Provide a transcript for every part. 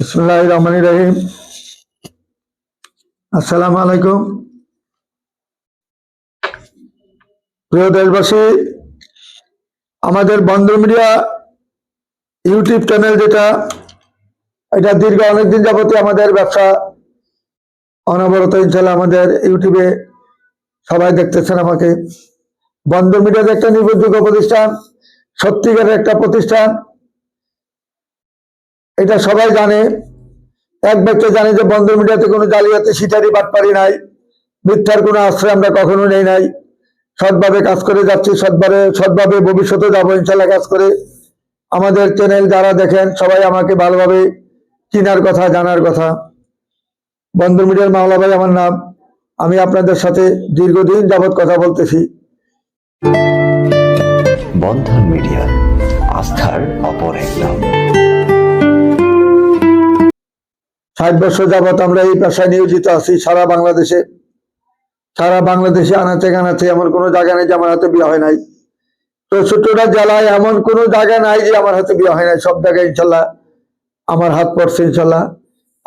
বিসমুল্লাহ রহমান রহিম। আসসালামু আলাইকুম। প্রিয় দেশবাসী, আমাদের বন্দর মিডিয়া ইউটিউব চ্যানেল যেটা, এটা দীর্ঘ অনেকদিন যাবতীয় আমাদের ব্যবসা অনবরত ইনশাল্লাহ আমাদের ইউটিউবে সবাই দেখতেছেন আমাকে। বন্দর মিডিয়াতে একটা নির্ভরযোগ্য প্রতিষ্ঠান, সত্যিকারের একটা প্রতিষ্ঠান এটা সবাই জানে। এক ব্যক্তি জানে যে বন্দর মিডিয়াতে কোনো জালিয়াতি, সিটারি, বাটপারি নাই। মিথ্যার কোনো আশ্রয় আমরা কখনো নেই নাই। সৎভাবে কাজ করে যাচ্ছি, সৎভাবে সৎভাবে ভবিষ্যতে যাব ইনশাল্লাহ কাজ করে। আমাদের চ্যানেল যারা দেখেন, সবাই আমাকে ভালোভাবে চিনার কথা, জানার কথা। বন্দর মিডিয়ার মাওলা ভাই আমার নাম। আমি আপনাদের সাথে দীর্ঘদিন যাবৎ কথা বলতেছি। বন্ধন মিডিয়া, আস্থার অপর এক নাম ষাট বছর যাবৎ আমরা এই পেশায় নিয়োজিত আছি, সারা বাংলাদেশে। সারা বাংলাদেশে আনাচে কানাচে এমন কোনো জায়গা নেই যে আমার হাতে বিয়ে হয় নাই। চৌষট্টিটা জেলায় এমন কোনো জায়গা নাই যে আমার হাতে বিয়ে হয় নাই, সব জায়গায় ইনশাল্লাহ আমার হাত পড়ছে ইনশাল্লাহ।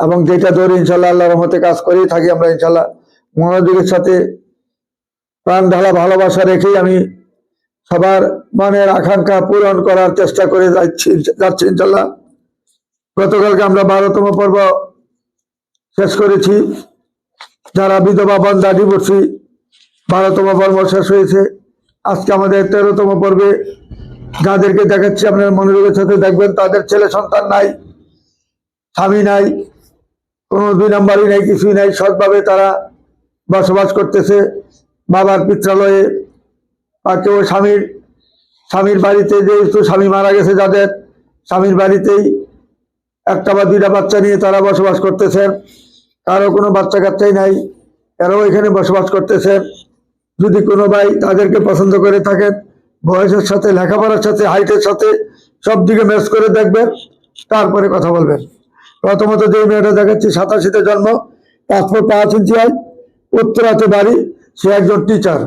এবং যেটা ধরে ইনশাল্লাহ আল্লাহ রহমতে কাজ করেই থাকি আমরা ইনশাল্লাহ। মনোযোগের সাথে প্রাণ ঢালা ভালোবাসা রেখেই আমি সবার মনের আকাঙ্ক্ষা পূরণ করার চেষ্টা করে যাচ্ছি যাচ্ছি ইনশাল্লাহ। গতকালকে আমরা বারোতম পর্ব শেষ করেছি। যারা বিধবা, বন্ধা ডিভোর্সি বারোতম পর্ব শেষ হয়েছে, আজকে আমাদের তেরোতম পর্বে যাদেরকে দেখাচ্ছি, আপনার মনোযোগের সাথে দেখবেন, তাদের ছেলে সন্তান নাই, স্বামী নাই, কোনো দুই নাম্বারই নাই, কিছুই নাই, সৎভাবে তারা বসবাস করতেছে, বাবার পিত্রালয়ে, বা কেউ স্বামীর স্বামীর বাড়িতে যেহেতু স্বামী মারা গেছে যাদের, স্বামীর বাড়িতেই একটা বা দুইটা বাচ্চা নিয়ে তারা বসবাস করতেছেন কারও কোনো বাচ্চা কাচ্চাই নাই, এরাও এখানে বসবাস করতেছেন যদি কোনো ভাই তাদেরকে পছন্দ করে থাকেন বয়সের সাথে, লেখাপড়ার সাথে, হাইটের সাথে, সব দিকে ম্যাচ করে দেখবেন তারপরে কথা বলবেন প্রথমত যে মেয়েটা দেখাচ্ছি, সাতাশিতে জন্ম পাসপোর্ট পাঁচ ইঞ্চি হয় উত্তরাতে বাড়ি, সে একজন টিচার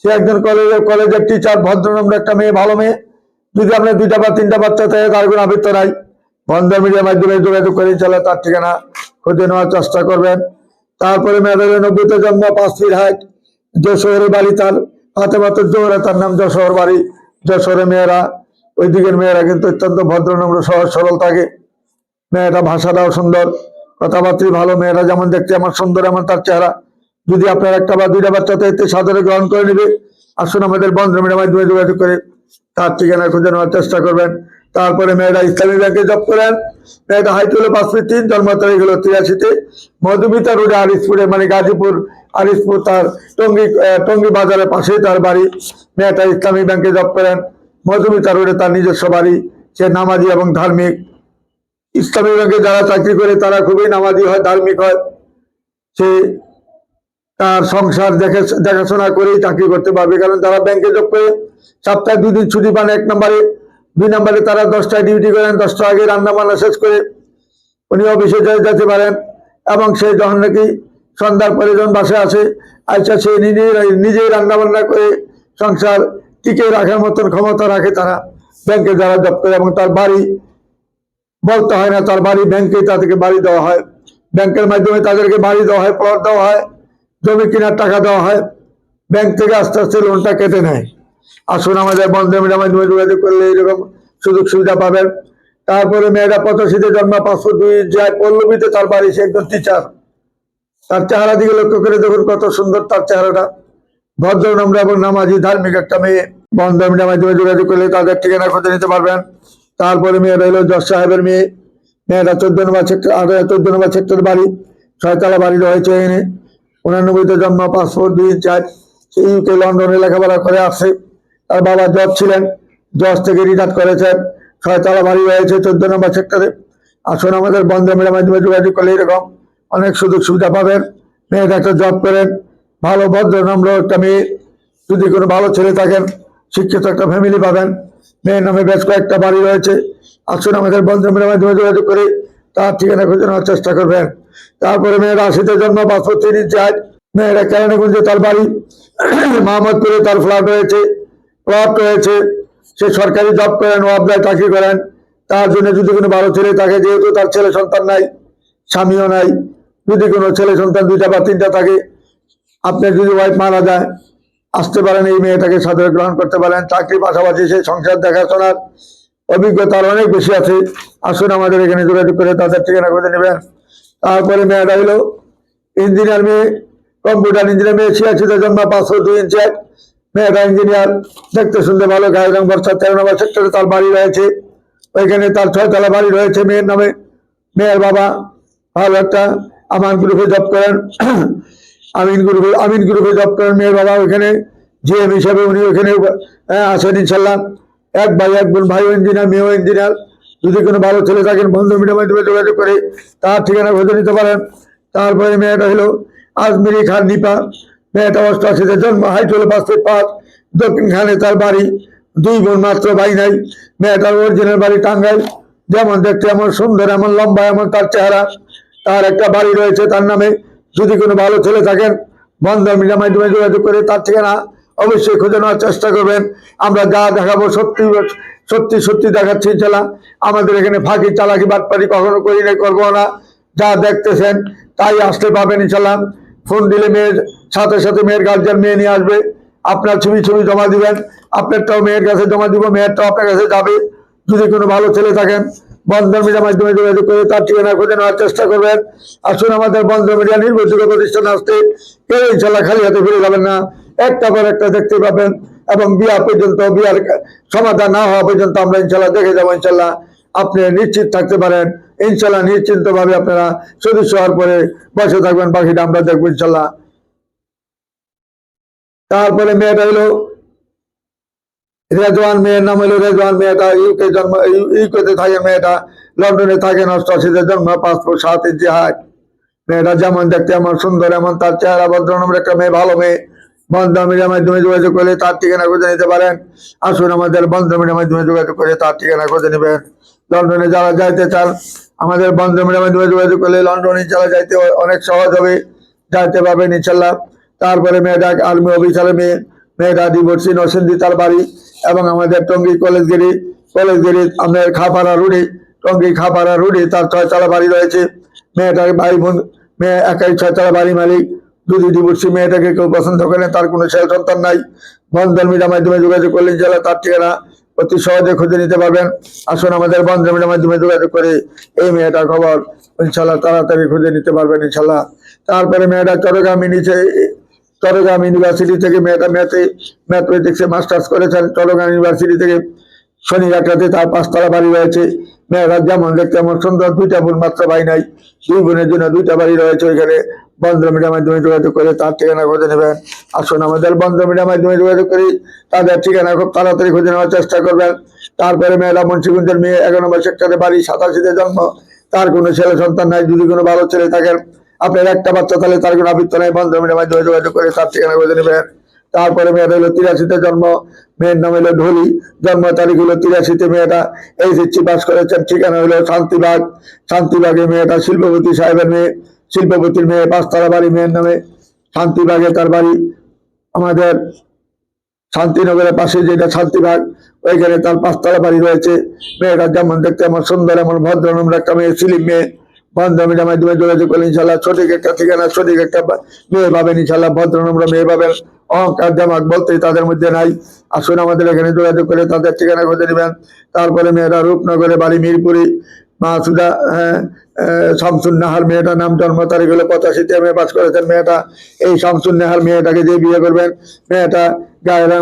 সে একজন কলেজের কলেজের টিচার ভদ্রনম্র একটা মেয়ে, ভালো মেয়ে। যদি আপনার দুইটা বা তিনটা বাচ্চা থাকে, তার কোনো আবৃত্ত নাই। বন্ধ মিডিয়ার মাধ্যমে যোগাযোগ করে চলে তার ঠিকানা খুঁজে নেওয়ার চেষ্টা করবেন। তারপরে মেয়েদের নব্বইতে জন্ম, পাঁচ হাইট যশোরের বাড়ি তার হাতে মাত্র জোহরে তার নাম যশোহর বাড়ি যশোরে মেয়েরা ওই দিকের মেয়েরা কিন্তু অত্যন্ত ভদ্রনম্র সহজ, সরল থাকে। মেয়েটা ভাষাটাও সুন্দর, কথাবার্তা ভালো, মেয়েরা যেমন দেখতে আমার সুন্দর, এমন তার চেহারা। যদি আপনার একটা বা দুইটা বাচ্চাতে এতে সাদরে গ্রহণ করে নেবে। আসুন আমাদের বন্ধ মিডিয়ার মাধ্যমে যোগাযোগ করে তার ঠিকানা খুঁজে নেওয়ার চেষ্টা করবেন। তারপরে মেয়েরা ইসলামী ব্যাংকে জব করেন। মেয়েটা হাইট হলো পাঁচ ফিট তিন জন্ম তারিখ হলো তিরাশিতে। মধুমিতা রোডে আরিসপুরে মানে গাজীপুর আরিসপুর তার টঙ্গি টঙ্গি বাজারের পাশেই তার বাড়ি। মেয়েটা ইসলামী ব্যাংকে জব করেন। মধুমিতা রোডে তার নিজস্ব বাড়ি, সে নামাজি এবং ধার্মিক। ইসলামী ব্যাংকে যারা চাকরি করে, তারা খুবই নামাজি হয়, ধার্মিক হয়। সে তার সংসার দেখে, দেখাশোনা করেই চাকরি করতে পারবে, কারণ তারা ব্যাংকে যোগ করে। সপ্তাহে দুদিন ছুটি পান এক নম্বরে। দুই নম্বরে তারা দশটায় ডিউটি করেন, দশটা আগে রান্না বান্না শেষ করে উনি অফিসে যেতে পারেন। এবং সে যখন নাকি সন্ধ্যার পরে যখন বাসে আসে আচ্ছা সে নিজেই নিজেই রান্না বান্না করে সংসার টিকে রাখার মতন ক্ষমতা রাখে তারা। ব্যাংকে যারা জব করে এবং তার বাড়ি বলতে হয় না, তার বাড়ি ব্যাংকে তাদেরকে বাড়ি দেওয়া হয়। ব্যাংকের মাধ্যমে তাদেরকে বাড়ি দেওয়া হয় প্লট দেওয়া হয়, জমি কেনার টাকা দেওয়া হয়। ব্যাংক থেকে আস্তে আস্তে লোনটা কেটে নেয়। আসুন আমাদের বন্ধ মাধ্যমে যোগাযোগ করলে এইরকম সুযোগ সুবিধা পাবেন। তারপরে মেয়েরা পঁচাশিতে জন্ম, পাঁচশো দুই যায় পল্লবীতে, তার বাড়ি সে একজন টিচার তার চেহারা দিকে লক্ষ্য করে দেখুন কত সুন্দর তার চেহারাটা। ভদ্র, নম্র এবং নামাজি, ধার্মিক একটা মেয়ে। বন্ধ মাধ্যমে যোগাযোগ করলে তাদের ঠিকানা খুঁজে নিতে পারবেন। তারপরে মেয়েরা হলো জজ সাহেবের মেয়ে। মেয়েরা চোদ্দ নম্বর সেক্টর চোদ্দ নম্বর সেক্টর বাড়ি, ছয়তলা বাড়ি রয়েছে এনে উনানব্বইতে জন্ম, পাঁচশো দুই চার সে ইউকে লন্ডনে লেখাপড়া করে আসছে। তার বাবা জজ ছিলেন। জজ থেকে রিটায়ার করেছেন। ছয়তলা বাড়ি রয়েছে চোদ্দ নম্বর সেক্টরে। আসুন, আমাদের বন্ধ মেলার মাধ্যমে যোগাযোগ করলে এরকম অনেক সুযোগ সুবিধা পাবেন। মেয়েটা একটা জব করেন। ভালো, ভদ্র, নম্র একটা মেয়ে। যদি কোনো ভালো ছেলে থাকেন, শিক্ষিত একটা ফ্যামিলি পাবেন। মেয়ের নামে বেশ কয়েকটা বাড়ি রয়েছে। আসুন, আমাদের বন্ধ মেলার মাধ্যমে যোগাযোগ করে তার ঠিকানা খুঁজে নেওয়ার চেষ্টা করবেন। তারপরে মেয়েরা আশিতে জন্ম পাঁচশো তিরিশ যায় মেয়েরা কেরানীগঞ্জে তার বাড়ি। মাহমদপুরে তার ফ্ল্যাট রয়েছে। প্লট রয়েছে সে সরকারি জব করেন ওয়াবদায় চাকরি করেন। তার জন্য যদি কোনো ভালো ছেলে থাকে, যেহেতু তার ছেলে সন্তান নাই, স্বামীও নাই, যদি কোনো ছেলে সন্তান দুইটা বা তিনটা থাকে, আপনার যদি ওয়াইফ মারা যায়, আসতে পারেন এই মেয়েটাকে সাদরে গ্রহণ করতে পারেন। চাকরি পাশাপাশি সেই সংসার দেখাশোনার অভিজ্ঞতার অনেক বেশি আছে। আসুন আমাদের এখানে যোগাযোগ করে তাদের ঠিকানা করে নেবেন। তারপরে মেয়েটা হলো ইঞ্জিনিয়ার মেয়ে, কম্পিউটার ইঞ্জিনিয়ার মেয়ে ছিয়াশিতে জন্ম পাঁচশো দুই ইঞ্চি মেয়েটা ইঞ্জিনিয়ার দেখতে শুনতে ভালো গায়ের রং তেরো নম্বর সেক্টরে তার বাড়ি রয়েছে। ওইখানে তার ছয়তলা বাড়ি রয়েছে মেয়ের নামে। মেয়ের বাবা ভালো একটা আমান গ্রুপে জব করেন। আমিন গ্রুপে আমিন গ্রুপে জব করেন। মেয়ের বাবা ওইখানে জিএম হিসাবে উনি ওখানে আহ, আছেন ইনশাল্লাহ এক ভাই এক বোন ভাইও ইঞ্জিনিয়ার মেয়েও ইঞ্জিনিয়ার যদি কোনো ভালো ছেলে থাকেন বন্ধু মিডিয়ার মাধ্যমে যোগাযোগ করে তার ঠিকানা খুঁজে নিতে পারেন। তারপরে মেয়েটা হলো আজমিরি খান নিপা। মেয়েটা অষ্টআশিতে জন্ম, হাইট হলো পাঁচ ফিট পাঁচ দক্ষিণ তার বাড়ি, দুই বোন মাত্র ভাই নাই। মেয়েটার অরিজিনাল বাড়ি টাঙ্গাইল। যেমন দেখতে এমন সুন্দর, এমন লম্বা, এমন তার চেহারা। তার একটা বাড়ি রয়েছে তার নামে। যদি কোনো ভালো ছেলে থাকেন, বন্ধন মিডিয়ার মাধ্যমে যোগাযোগ করে তার ঠিকানা অবশ্যই খুঁজে নেওয়ার চেষ্টা করবেন। আমরা যা দেখাবো সত্যি সত্যি সত্যি দেখাচ্ছি ইনশাল্লাহ। আমাদের এখানে ফাঁকি, চালাকি বাটপারি কখনো করি না করব না। যা দেখতেছেন, তাই আসতে পাবেন ইনশাল্লাহ। ফোন দিলে মেয়ের সাথে সাথে মেয়ের গার্জিয়ান মেয়ে নিয়ে আসবে। আপনার ছবি ছবি জমা দিবেন। আপনারটাও মেয়ের কাছে জমা দিব, মেয়েরটাও আপনার কাছে যাবে। যদি কোনো ভালো ছেলে থাকেন, বন্ধন মিডিয়ার মাধ্যমে যোগাযোগ করে তার ঠিকানা খুঁজে নেওয়ার চেষ্টা করবেন। আসুন আমাদের বন্ধন মিডিয়া নির্ভরযোগ্য প্রতিষ্ঠান আসতে। কেউ ইনশাল্লাহ খালি হাতে ফিরে যাবেন না। একটা পর একটা দেখতে পাবেন এবং বিয়া পর্যন্ত, বিয়ার সমাধান না হওয়া পর্যন্ত আমরা ইনশাল্লাহ দেখে যাব, ইনশাল্লাহ আপনি নিশ্চিত থাকতে পারেন। ইনশাল্লাহ নিশ্চিন্ত ভাবে আপনারা সদস্য হওয়ার পরে বসে থাকবেন, বাকিটা আমরা দেখব, ইনশাল্লাহ। তারপরে মেয়েটা হলো রেজওয়ান মেয়ের নাম হলো রেজওয়ান মেয়েটা ইউকে জন্ম ইউকেতে থাকে মেয়েটা, লন্ডনে থাকেন অষ্টআশিতে জন্ম, পাসপোর্ট সাত ইঞ্চি হাইট মেয়েটা যেমন দেখতে এমন সুন্দর, এমন তার চেহারা ভদ্র নম্বর একটা মেয়ে, ভালো মেয়ে। বন্ধ মিডিয়ার মাধ্যমে যোগাযোগ করলে তার ঠিকানা খুঁজে নিতে পারেন। আসুন আমাদের বন্ধ মিডিয়ার মাধ্যমে যোগাযোগ করে তার ঠিকানা খুঁজে নেবেন। লন্ডনে যারা যাইতে চান, আমাদের বন্ধ মিডিয়ার মাধ্যমে যোগাযোগ করলে লন্ডনে যারা যাইতে অনেক সহজ হবে। যাইতে পারবেন ইনশাল্লাহ তারপরে মেয়েটা আর্মি অফিসারের মেয়ে, মেয়েটা ডিভোর্সি নরসিংদী, তার বাড়ি এবং আমাদের টঙ্গী কলেজ গেরি কলেজ আমাদের খাপাড়া রুডি, টঙ্গী খাপাড়া রুডি, তার ছয়তলা বাড়ি রয়েছে। মেয়েটার ভাই বোন, মেয়ে একাই ছয়তলা বাড়ি মালিক। যদি ডিভোর্সি মেয়েটাকে কেউ পছন্দ করেন তার কোনো ছেলে সন্তান নাই। বন্ধন মিডিয়ার মাধ্যমে যোগাযোগ করলেন জেলা তার ঠিকানা অতি সহজে খুঁজে নিতে পারবেন। আসুন আমাদের বন্ধন মিডিয়ার মাধ্যমে যোগাযোগ করে এই মেয়েটার খবর ইনশাল্লাহ তাড়াতাড়ি খুঁজে নিতে পারবেন ইনশাল্লাহ তারপরে মেয়েটা চট্টগ্রামে নিচে চট্টগ্রাম ইউনিভার্সিটি থেকে মেয়েটা ম্যাথে ম্যাথমেটিক্সে মাস্টার্স করেছেন। চট্টগ্রাম ইউনিভার্সিটি থেকে শনিঘাটাতে তার পাঁচতলা বাড়ি রয়েছে। মেয়েরা যেমন দেখতে এমন সুন্দর, দুইটা বোন মাত্র ভাই নাই। দুই বোনের জন্য দুইটা বাড়ি রয়েছে ওইখানে। বন্ধ মিডিয়ার মাধ্যমে যোগাযোগ করে তার ঠিকানা খুঁজে নেবেন। আসুন আমাদের বন্ধ মিডিয়ার মাধ্যমে যোগাযোগ করি। তাদের ঠিকানা খুব তাড়াতাড়ি খুঁজে নেওয়ার চেষ্টা করবেন। তারপরে মেয়েরা মুন্সিগঞ্জের মেয়ে, এগারো নম্বর সেক্টরে বাড়ি, সাতাশিতে জন্ম। তার কোনো ছেলে সন্তান নাই, যদি কোনো ভালো ছেলে থাকেন আপনার একটা বাচ্চা তাহলে তার কোনো আবৃত্ত নাই, বন্ধ মিডিয়ার মাধ্যমে যোগাযোগ করে তার ঠিকানা খুঁজে নেবেন। তারপরে মেয়েটা হলো তিরাশিতে জন্ম, মেয়ের নাম হলো ঢলি, জন্ম তারিখ হলো তিরাশিতে মেয়েটা এইচএসসি পাস করেছেন, ঠিকানা হলো শান্তিবাগ। শান্তিবাগে মেয়েটা শিল্পপতি সাহেবের মেয়ে, শিল্পপতির মেয়ে পাঁচতলা বাড়ি, মেয়ের নামে শান্তিবাগে তার বাড়ি। আমাদের শান্তিনগরের পাশে যেটা শান্তিবাগ, ওইখানে তার পাঁচতলা বাড়ি রয়েছে। মেয়েটা যেমন দেখতে এমন সুন্দর, এমন ভদ্র, নম্র একটা মেয়ে, সিলিম মেয়ে। বন্ধমিটার মাধ্যমে যোগাযোগ করলে ইনশাল্লাহ। সঠিক একটা ঠিকানা, সঠিক একটা মেয়ে পাবেন ইনশাল্লাহ। ভদ্র নম্র মেয়ে পাবেন। অহংকার জামাক বলতে তাদের মধ্যে নাই। আসুন আমাদের এখানে যোগাযোগ করে তাদের ঠিকানা খুঁজে নেবেন। তারপরে মেয়েরা রূপনগরে বাড়ি মিরপুরি, মাসুদা হ্যাঁ শামসুন নাহার মেয়েটার নাম, জন্ম তারিখ হলো পঁচাশিতে এম পাস করেছেন মেয়েটা। এই শামসুন নাহার মেয়েটাকে যে বিয়ে করবেন, মেয়েটা গায়ের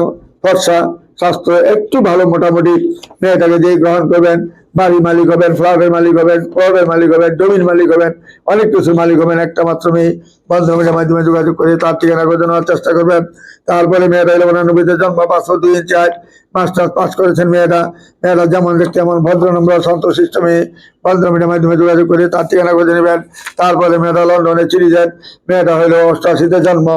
ফর্সা, স্বাস্থ্য একটু ভালো মোটামুটি। মেয়েটাকে যে গ্রহণ করবেন বাড়ি মালিক হবেন, ফ্ল্যাটের মালিক হবেন, ক্লবের মালিক হবেন, জমির মালিক হবেন, অনেক কিছু মালিক হবেন। একটা মাত্র মেয়ে বন্ধমের মাধ্যমে যোগাযোগ করে তার ঠিকানা করে নেওয়ার চেষ্টা করবেন। তারপরে মেয়েটা এলো উনানব্বইতে জন্ম পাঁচশো দুই ইঞ্চি হাইট মাস্টার্স পাস করেছেন মেয়েটা। মেয়েটা যেমন দেখতে এমন ভদ্র, নম্র সন্তোষিষ্ট মেয়ে বন্ধমের মাধ্যমে যোগাযোগ করে তার ঠিকানা করে নেবেন। তারপরে মেয়েটা লন্ডনে চিড়ি যান মেয়েটা হলো অষ্টআশিতে জন্ম।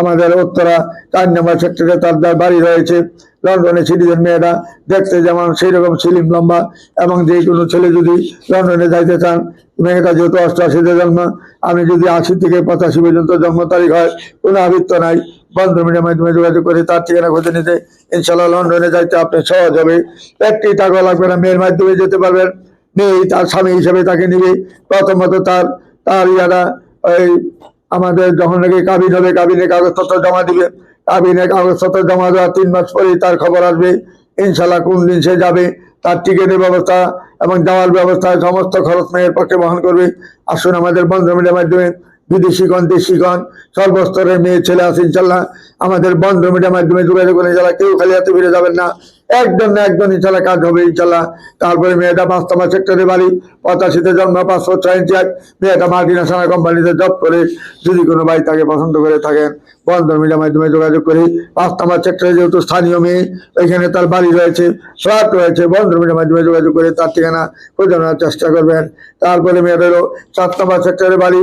আমাদের উত্তরা চার নম্বর সেক্টরে তার বাড়ি রয়েছে। লন্ডনে সিটিজেন মেয়েরা দেখতে যেমন সেই রকম সিলিম, লম্বা এবং যে কোনো ছেলে যদি লন্ডনে যাইতে চান মেয়েটা যেহেতু অষ্টআশিতে জন্ম, আমি যদি আশি থেকে পঁচাশি পর্যন্ত জন্ম তারিখ হয়, কোনো আবৃত্ত নাই, বন্ধ মিডিয়ার মাধ্যমে যোগাযোগ করে তার ঠিকানা খুঁজে নিতে ইনশাল্লাহ লন্ডনে যাইতে আপনি সহজ হবে। একটি টাকা লাগবে না, মেয়ের মাধ্যমে যেতে পারবেন। মেয়ে তার স্বামী হিসেবে তাকে নিবে। প্রথমত তার তার ইয়ারা ওই আমাদের যখন নাকি কাবিন হবে কাবিনে কাগজপত্র জমা দিবে। কাবিনে কাগজপত্র জমা দেওয়ার তিন মাস পরেই তার খবর আসবে। ইনশাল্লাহ কোন দিন সে যাবে তার টিকিটের ব্যবস্থা এবং যাওয়ার ব্যবস্থা, সমস্ত খরচ মেয়ের পক্ষে বহন করবে। আসুন আমাদের বন্ধ মিডিয়ার মাধ্যমে বিদেশিগণ দেশিগণ সর্বস্তরের মেয়ে ছেলে আছে ইনশাল্লাহ আমাদের বন্ধ মিডিয়ার মাধ্যমে যোগাযোগ করে যারা কেউ খালি হাতে ফিরে যাবেন না। একজন না একজন ইনশাল্লাহ কাজ হবে, ইনশাল্লাহ। তারপরে মেয়েটা পাঁচতমা সেক্টরে বাড়ি, পঁচাশিতে জন্ম, পাঁচশো ছয় ইঞ্চি এক মেয়েটা মাল্টিনেশনাল কোম্পানিতে জব করে, যদি কোনো ভাই তাকে পছন্দ করে থাকেন বন্ধন মিডিয়ার মাধ্যমে যোগাযোগ করি, পাঁচতমা সেক্টরে যেহেতু স্থানীয় মেয়ে, ওইখানে তার বাড়ি রয়েছে, ফ্ল্যাট রয়েছে বন্ধন মিডিয়ার মাধ্যমে যোগাযোগ করে তার ঠিকানা খোঁজে নেওয়ার চেষ্টা করবেন। তারপরে হলো সাত নম্বর সেক্টরে বাড়ি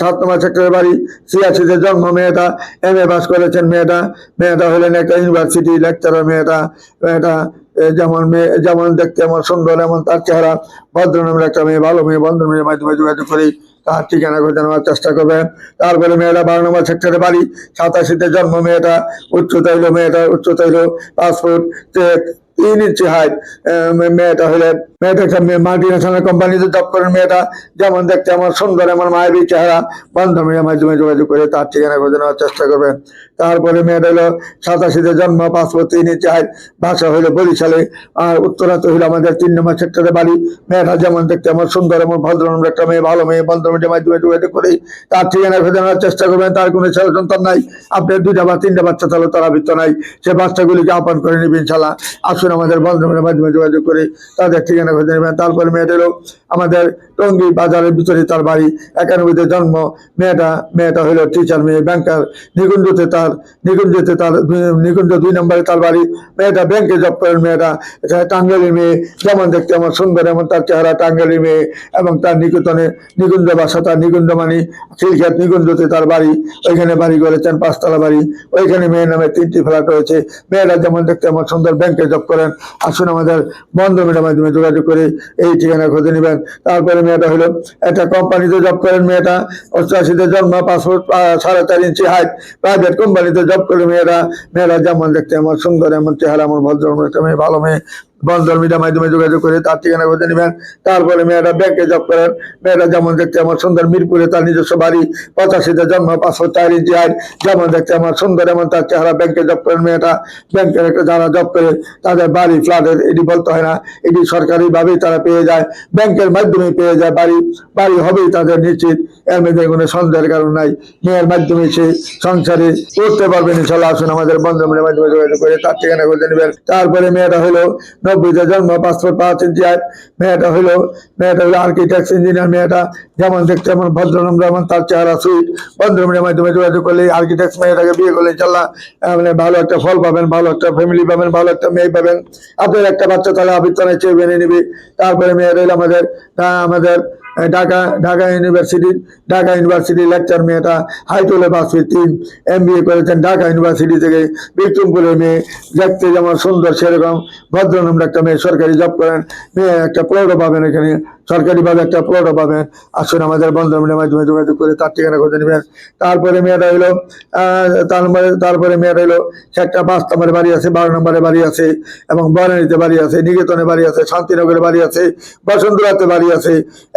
সাত নম্বর সেক্টরে বাড়ি, ছিয়াশিতে জন্ম মেয়েটা এম এ পাস করেছেন মেয়েটা। মেয়েটা হলেন একটা ইউনিভার্সিটি লেকচারার মেয়েটা। মেয়েটা এ, যেমন মেয়ে যেমন দেখতে এমন সুন্দর এমন তার চেহারা ভদ্রনামের একটা মেয়ে ভালো মেয়ে বন্ধন মেয়ের মাধ্যমে যোগাযোগ করি তার ঠিকানা খুঁজে নেওয়ার চেষ্টা করবে। তারপরে মেয়েটা বারো নম্বর সেক্টরে বাড়ি সাতাশিতে জন্ম মেয়েটা উচ্চতা হইল মেয়েটা উচ্চতা হইল পাসপোর্ট তিন ইঞ্চি হাইট মেয়েটা হলে মেয়েটা একটা মাল্টি ন্যাশনাল কোম্পানিতে জব করেন মেয়েটা যেমন দেখতে আমার সুন্দর এমন মায়ের চেহারা বন্ধ মেয়ের মাধ্যমে যোগাযোগ করে তার ঠিকানা খুঁজে নেওয়ার চেষ্টা করবেন তারপরে মেয়েটা হলো সাতাশিতে জন্ম পাসপোর্ট তিন হাইট ভাষা হইল বরিশালে। আর উত্তরাতে হইল আমাদের তিন নম্বর সেক্টরে বাড়ি। মেয়েটা যেমন দেখতে আমার সুন্দর এবং ভদ্র নম্র একটা মেয়ে, ভালো মেয়ে, বন্ধ মেয়ের মাধ্যমে যোগাযোগ করে। তার ঠিকানা খুঁজে চেষ্টা করবেন, তার কোনো ছেলে সন্তান নাই। আপনার দুইটা বা তিনটা বাচ্চা তাহলে তারা বৃত্ত নাই। সে বাচ্চাগুলিকে আহ্বান করে নেবেন ইনশাল্লাহ আসুন আমাদের বন্ধনের মাধ্যমে যোগাযোগ করে, তাদের ঠিকানা খুঁজে নেবেন। তারপরে মেয়েদেরও আমাদের টঙ্গী বাজারের ভিতরে তার বাড়ি। একানব্বইতে জন্ম, মেয়েটা মেয়েটা হলো টিচার মেয়ে ব্যাংকার নিকুঞ্জতে তার নিকুঞ্জতে তার নিকুঞ্জ দুই নম্বরে তার বাড়ি। মেয়েটা ব্যাংকে জব করেন, মেয়েটা এটা টাঙ্গালি মেয়ে। যেমন দেখতে আমার সুন্দর, এমন তার চেহারা টাঙ্গালি মেয়ে এবং তার নিকেতনে নিকুঞ্জ বাসা, তার নিকুঞ্জ মানি খিলখ্যাত নিকুঞ্জতে তার বাড়ি। ওইখানে বাড়ি করেছেন, পাঁচতলা বাড়ি। ওইখানে মেয়ের নামে তিনটি ফ্ল্যাট রয়েছে। মেয়েরা যেমন দেখতে আমার সুন্দর ব্যাংকে জব করেন। আসুন আমাদের বন্ধ মেয়েটার মাধ্যমে যোগাযোগ করে এই ঠিকানা খুঁজে নেবেন। তারপরে মেয়েটা হলো একটা কোম্পানিতে জব করেন মেয়েটা। অষ্টআশিতে জন্ম, পাসপোর্ট সাড়ে চার ইঞ্চি হাইট প্রাইভেট কোম্পানিতে জব করে মেয়েরা মেয়েরা যেমন দেখতে আমার সুন্দর, এমন চেহারা, আমার ভদ্র একটা মেয়ে, ভালো মেয়ে। বন্ধন মিডিয়ার মাধ্যমে যোগাযোগ করে তার ঠিকানা খুঁজে নেবেন। তারপরে মেয়েরা ব্যাংকে জব করেন। মেয়েরা যেমন দেখতে আমার সুন্দর মিরপুরে তার নিজস্ব বাড়ি, পঁচাশিতে জন্ম পাঁচশো চার ইঞ্চি হাইট যেমন দেখতে আমার সুন্দর, এমন তার চেহারা ব্যাংকে জব করেন মেয়েটা। ব্যাংকের একটা যারা জব করে, তাদের বাড়ি ফ্ল্যাটের এটি বলতে হয় না। এটি সরকারি ভাবেই তারা পেয়ে যায়। ব্যাংকের মাধ্যমে পেয়ে যায় বাড়ি। বাড়ি হবেই তাদের নিশ্চিত। এর মধ্যে কোনো সন্দেহের কারণ নাই। মেয়ের মাধ্যমে সে সংসারে করতে পারবেন, ইনশাল্লাহ। আসুন আমাদের বন্ধনের মাধ্যমে যোগাযোগ করে তার ঠিকানা খুঁজে নেবেন। তারপরে মেয়েটা হলো নব্বইতে জন্ম পাসপোর্ট মেয়েটা মেয়েটা আর্কিটেক্ট ইঞ্জিনিয়ার মেয়েটা যেমন দেখতে ভদ্রনম যেমন তার চেহারা সুইট ভদ্রমের মাধ্যমে যোগাযোগ করলে আর্কিটেক্ট মেয়েটাকে বিয়ে করলে মানে ভালো একটা ফল পাবেন, ভালো একটা ফ্যামিলি পাবেন, ভালো একটা মেয়ে পাবেন। আপনার একটা বাচ্চা তাহলে আবৃত্তনে চেয়ে মেনে নিবে। তারপরে মেয়েটা হলো আমাদের আমাদের Dhaka Dhaka university Dhaka university lecture মেয়েটা হাইটোলে পাসে তিন এম বি এ করেছেন ঢাকা ইউনিভার্সিটি থেকে বিক্রমপুরের মেয়ে দেখতে যেমন সুন্দর সেরকম ভদ্রনম্র একটা মেয়ে সরকারি জব করেন মেয়ে একটা প্লটও পাবেন এখানে সরকারিভাবে একটা প্লটও পাবেন। আসুন আমাদের বন্ধনের মাধ্যমে যোগাযোগ করে তার ঠিকানা খুঁজে নেবেন। তারপরে মেয়েটা আহ, তারপরে তারপরে মেয়েটা সে একটা পাঁচ নম্বরে বাড়ি আছে বারো নম্বরে বাড়ি আছে এবং বরানীতে বাড়ি আছে নিকেতনে বাড়ি আছে শান্তিনগরে বাড়ি আছে বসন্তরাতে বাড়ি আছে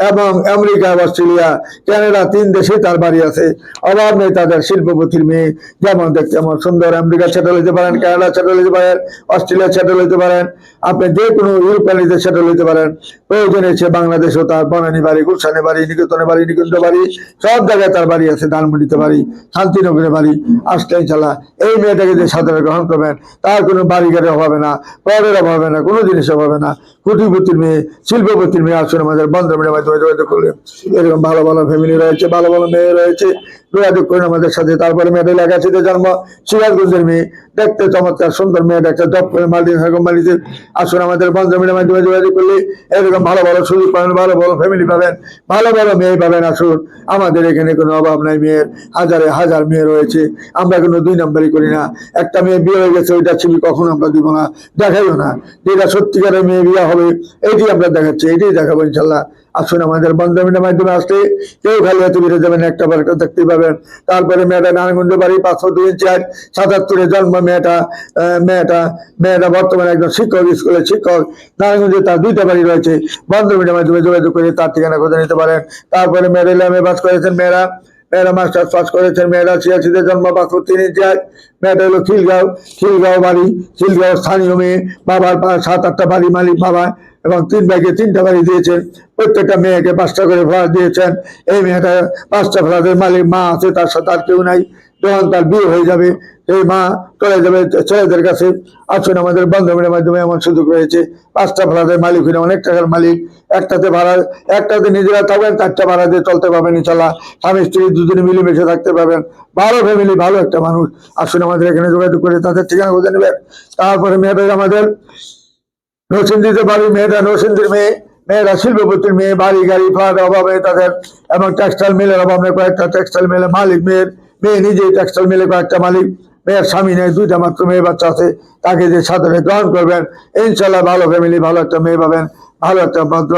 এবং আমেরিকা অস্ট্রেলিয়া কানাডা তিন দেশে তার বাড়ি আছে। অভাব নেই তাদের শিল্পপতির মেয়ে। যেমন দেখতে আমার সুন্দর। আমেরিকা সেটেল হইতে পারেন কানাডা সেটেল হইতে পারেন অস্ট্রেলিয়া সেটেল হইতে পারেন। আপনি যে কোনো ইউরোপিয়ানিতে সেটেল হইতে পারেন। প্রয়োজনে সে বাংলাদেশেও তার বনানী বাড়ি গুলশানে বাড়ি নিকেতনে বাড়ি, নিকুঞ্জ বাড়ি, সব জায়গায় তার বাড়ি আছে, ধানমন্ডিতে বাড়ি শান্তিনগরে বাড়ি, আসলেই চালা এই মেয়েটাকে যে সাধারণ গ্রহণ করবেন, তার কোনো বাড়ি গাড়ি হবে না, পরের অভাব হবে না, কোনো জিনিস হবে না। কুটিপতির মেয়ে শিল্পপতির মেয়ে, আসুন আমাদের বন্ধ মেয়ের মাধ্যমে যোগাযোগ করলে এরকম ভালো ভালো ফ্যামিলি রয়েছে, ভালো ভালো মেয়ে রয়েছে। যোগাযোগ করুন আমাদের সাথে, তারপরে মেয়েটা লেখাচিতে জন্ম সিরাজগঞ্জের মেয়ে। দেখতে চমৎকার, সুন্দর মেয়েটা একটা জব করে মাল্টি কোম্পানিতে আসুন আমাদের বন্ধ মেয়ের মাধ্যমে যোগাযোগ করলে এরকম ভালো ভালো সুযোগ পাবেন, ভালো ভালো ফ্যামিলি পাবেন, ভালো ভালো মেয়ে পাবেন, আসুন। আমাদের এখানে কোনো অভাব নাই মেয়ের, হাজারে হাজার মেয়ে রয়েছে। আমরা কোনো দুই নাম্বারই করি না। একটা মেয়ে বিয়ে হয়ে গেছে, ওইটা ছবি কখনো আমরা দিব না, দেখাইও না। যেটা সত্যিকারের মেয়ে বিয়ে হবে হবে। এটি আমরা দেখাচ্ছি, এটাই দেখাবো ইনশাল্লাহ আসুন আমাদের বন্ধমিনের মাধ্যমে আসলে কেউ খালি হাতে বেরো যাবেন একটা বার করে দেখতে পাবেন। তারপরে মেয়েটা নারায়ণগঞ্জ বাড়ি পাঁচশো দুই চার সাতাত্তরে জন্ম মেয়েটা মেয়েটা মেয়েটা বর্তমানে একজন শিক্ষক স্কুলের শিক্ষক। নারায়ণগঞ্জে তার দুইটা বাড়ি রয়েছে। বন্ধমিনের মাধ্যমে যোগাযোগ করে তার ঠিকানা খুঁজে নিতে পারেন। তারপরে মেয়েরা ইলামে বাস করেছেন মেয়েরা মেয়েরা মাস্টার্স পাস করেছেন, মেয়েরা ছিয়াশিতে জন্ম নিয়ে যায় মেয়েটা হলো খিলগাঁও খিলগাঁও বাড়ি, খিলগাঁও স্থানীয় মেয়ে। বাবার সাত আটটা বাড়ি মালিক বাবা এবং তিন ভাইকে তিনটা বাড়ি দিয়েছেন। প্রত্যেকটা মেয়েকে পাঁচটা করে ফ্ল্যাট দিয়েছেন। এই মেয়েটা পাঁচটা ফ্ল্যাটের মালিক মা আছে, তার সাথে আর কেউ নাই। যখন তার বিয়ে হয়ে যাবে এই মা চলে যাবে ছেলেদের কাছে। আসুন আমাদের বান্ধবের মাধ্যমে এমন সুযোগ রয়েছে। পাঁচটা ফ্ল্যাটের মালিক হলে অনেক টাকার মালিক। একটাতে ভাড়া, একটাতে নিজেরা থাকবেন, চারটা ভাড়া দিয়ে চলতে পারবেন ইনশাল্লাহ। স্বামী স্ত্রী দুজনে মিলেমিশে থাকতে পারবেন। ভালো ফ্যামিলি ভালো একটা মানুষ। আসুন আমাদের এখানে যোগাযোগ করে তাদের ঠিকানা খুঁজে নেবেন। তারপরে মেয়েদের আমাদের নরসিংদীতে বাড়ি মেয়েটা নরসিংদীর মেয়ে, মেয়েরা শিল্পপতির মেয়ে, বাড়ি, গাড়ি ফ্ল্যাট অভাবে তাদের এবং টেক্সটাইল মিলের অভাবে কয়েকটা টেক্সটাইল মিলের মালিক মেয়ের। মেয়ে নিজেই টেক্সটাইল মিলে কয়েকটা মালিক, মেয়ের স্বামী নেই, দুইটা মাত্র মেয়ে বাচ্চা আছে, তাকে যে সাথে গ্রহণ করবেন ইনশাল্লাহ ভালো ফ্যামিলি ভালো একটা মেয়ে পাবেন, ভালো একটা ভদ্র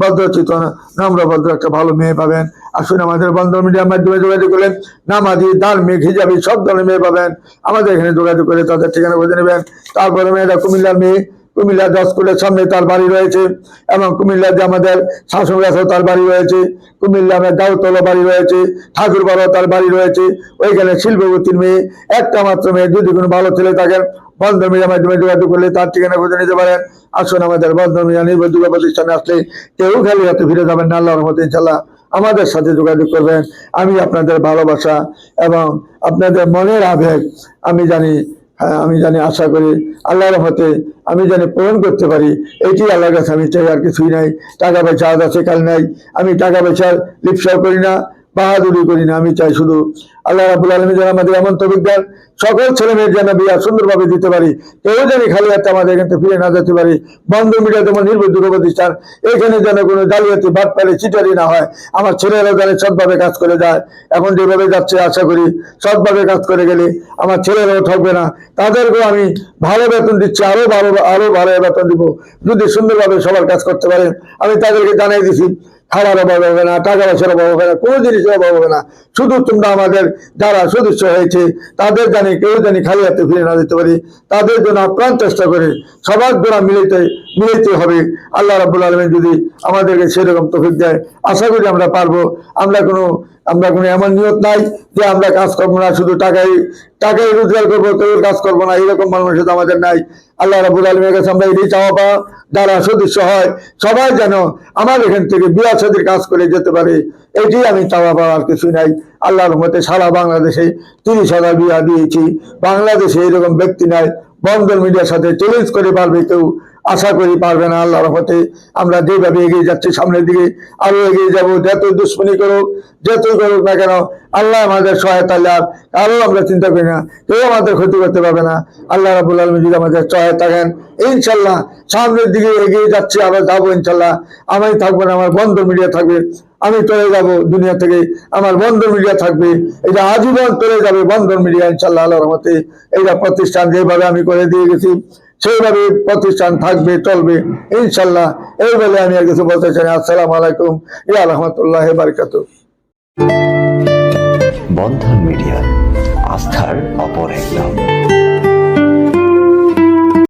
ভদ্রচিত নম্র ভদ্র একটা ভালো মেয়ে পাবেন। আসুন আমাদের বন্ধ মিডিয়ার মাধ্যমে যোগাযোগ করলেন, নামাজি, ধার্মিক, হিজাবি, সব ধরনের মেয়ে পাবেন। আমাদের এখানে যোগাযোগ করে তাদের ঠিকানা খুঁজে নেবেন। তারপরে মেয়েরা কুমিল্লার মেয়ে কুমিল্লা দশ স্কুলের সামনে তার বাড়ি রয়েছে এবং কুমিল্লার যে আমাদের শাসন গাছও তার বাড়ি রয়েছে, কুমিল্লা আমার দাউতলা বাড়ি রয়েছে ঠাকুর বাবা তার বাড়ি রয়েছে, ওইখানে শিল্পপতির মেয়ে, একটা মাত্র মেয়ে, যদি কোনো ভালো ছেলে থাকেন বন্ধ মিডিয়ার মাধ্যমে যোগাযোগ করলে তার ঠিকানা খুঁজে নিতে পারেন। আসুন আমাদের বন্ধ মিডিয়া নির্ভরযোগ্য প্রতিষ্ঠানে আসলে কেউ খালি হাতে ফিরে যাবেন না, আল্লাহর মতো ইনশাল্লাহ আমাদের সাথে যোগাযোগ করবেন। আমি আপনাদের ভালোবাসা এবং আপনাদের মনের আবেগ, আমি জানি হ্যাঁ, আমি জানি আশা করি আল্লাহর হতে আমি জানি পূরণ করতে পারি। এটি আল্লাহর কাছে আমি চাই আর কিছুই নাই। টাকা পয়সা আজ আছে কাল নাই। আমি টাকা পয়সার লিপসাও করি না। বাহাদুরি করি না, আমি চাই শুধু আল্লাহ রাবুল আলমী যেন আমাদের এমন তো বিজ্ঞান সকল ছেলে মেয়ের যেন বিয়া সুন্দরভাবে দিতে পারি, কেউ জানি খালি হাতে আমাদের এখান ফিরে না যেতে পারি, বন্ধ মিডিয়া যেমন নির্ভরযোগ্য প্রতিষ্ঠান, এখানে যেন কোনো জালিয়াতি বাদ পারে চিটারি না হয়, আমার ছেলেরা যেন সৎভাবে কাজ করে যায়, এখন যেভাবে যাচ্ছে আশা করি সৎভাবে কাজ করে গেলে আমার ছেলেরাও ঠকবে না, তাদেরকেও আমি ভালো বেতন দিচ্ছি, আরও ভালো আরও ভালো বেতন দিব, যদি সুন্দরভাবে সবার কাজ করতে পারেন, আমি তাদেরকে জানাই দিছি খাবার অভাব হবে না টাকা পয়সার অভাব হবে না, কোনো জিনিসের অভাব হবে না। শুধু তোমরা আমাদের যারা সদস্য হয়েছে, তাদের জানি, কেউ জানি খালি হাতে ফিরে না দিতে পারি। তাদের জন্য আপ্রাণ চেষ্টা করে, সবার দ্বারা মিলিতে মিলিতে হবে। আল্লাহ রাবুল আলমী যদি আমাদেরকে সেরকম তফিক দেয়, আশা করি আমরা পারব। আমরা কোনো আমরা কোনো এমন নিয়ত নাই যে আমরা কাজ করব না, শুধু টাকাই টাকাই রোজগার করব কেউ কাজ করব না এরকম মানুষের তো আমাদের নাই। আল্লাহ রাবুল আলমের কাছে আমরা এটাই চাওয়া পাওয়া, যারা সদস্য হয়, সবাই যেন আমার এখান থেকে বিয়া সাদির কাজ করে যেতে পারে এটি আমি চাওয়া পাওয়া আর কিছু নাই। আল্লাহর মতে সারা বাংলাদেশে তিরিশ হাজার বিয়া দিয়েছি। বাংলাদেশে এরকম ব্যক্তি নাই বন্ধন মিডিয়ার সাথে চ্যালেঞ্জ করে পারবে কেউ। আশা করি পারবে না আল্লাহর রহমতে। আমরা যেভাবে এগিয়ে যাচ্ছি, সামনের দিকে আরও এগিয়ে যাব যত দুশ্মনী করুক, যতই করুক না কেন, আল্লাহ আমাদের সহায়তা লাভ আরও আমরা চিন্তা করি না, কেউ আমাদের ক্ষতি করতে পারবে না। আল্লাহ রাবুল আলমী যদি আমাদের সহায়তা দেন ইনশাল্লাহ সামনের দিকে এগিয়ে যাচ্ছি, আবার যাব ইনশাল্লাহ আমি থাকব না, আমার বন্ধ মিডিয়া থাকবে, আমি চলে যাব দুনিয়া থেকে, আমার বন্ধন মিডিয়া থাকবে, এটা আজীবন চলে যাবে বন্ধন মিডিয়া ইনশাল্লাহ আল্লাহর রহমতে। এইটা প্রতিষ্ঠান যেভাবে আমি করে দিয়ে গেছি সেইভাবে প্রতিষ্ঠান থাকবে, চলবে, ইনশাল্লাহ। এই বলে আমি আর কিছু বলতে চাই আসসালাম আলাইকুম। ইয়া রহমতুল্লাহ বারকাত বন্ধন মিডিয়া, আস্থার অপর এক